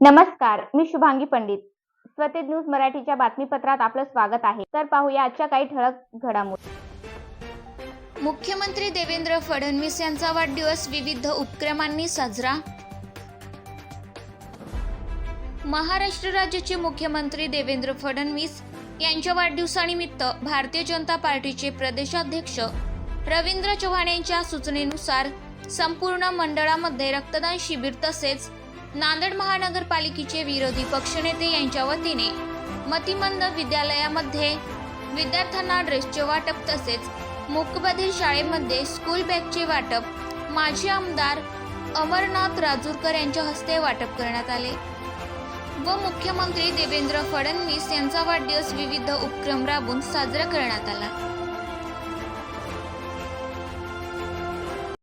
नमस्कार मी शुभांगी पंडित. स्वतेज न्यूज मराठीच्या बातमीपत्रात आपलं स्वागत आहे. तर पाहूया आजच्या काही ठळक घडामोडी. मुख्यमंत्री देवेंद्र फडणवीस यांचा वाढदिवस विविध उपक्रमांनी साजरा. महाराष्ट्र राज्याचे मुख्यमंत्री देवेंद्र फडणवीस यांच्या वाढदिवसानिमित्त भारतीय जनता पार्टीचे प्रदेशाध्यक्ष रवींद्र चव्हाण यांच्या सूचनेनुसार संपूर्ण मंडळामध्ये रक्तदान शिबिर तसेच नांदेड महानगरपालिकेचे विरोधी पक्षनेते यांच्या वतीने मतिमंद विद्यालयामध्ये विद्यार्थ्यांना ड्रेसचे वाटप तसेच मुकबधीर शाळेमध्ये स्कूल बॅगचे वाटप माजी आमदार अमरनाथ राजूरकर यांच्या हस्ते वाटप करण्यात आले. व मुख्यमंत्री देवेंद्र फडणवीस यांचा वाढदिवस विविध उपक्रम राबून साजरा करण्यात आला.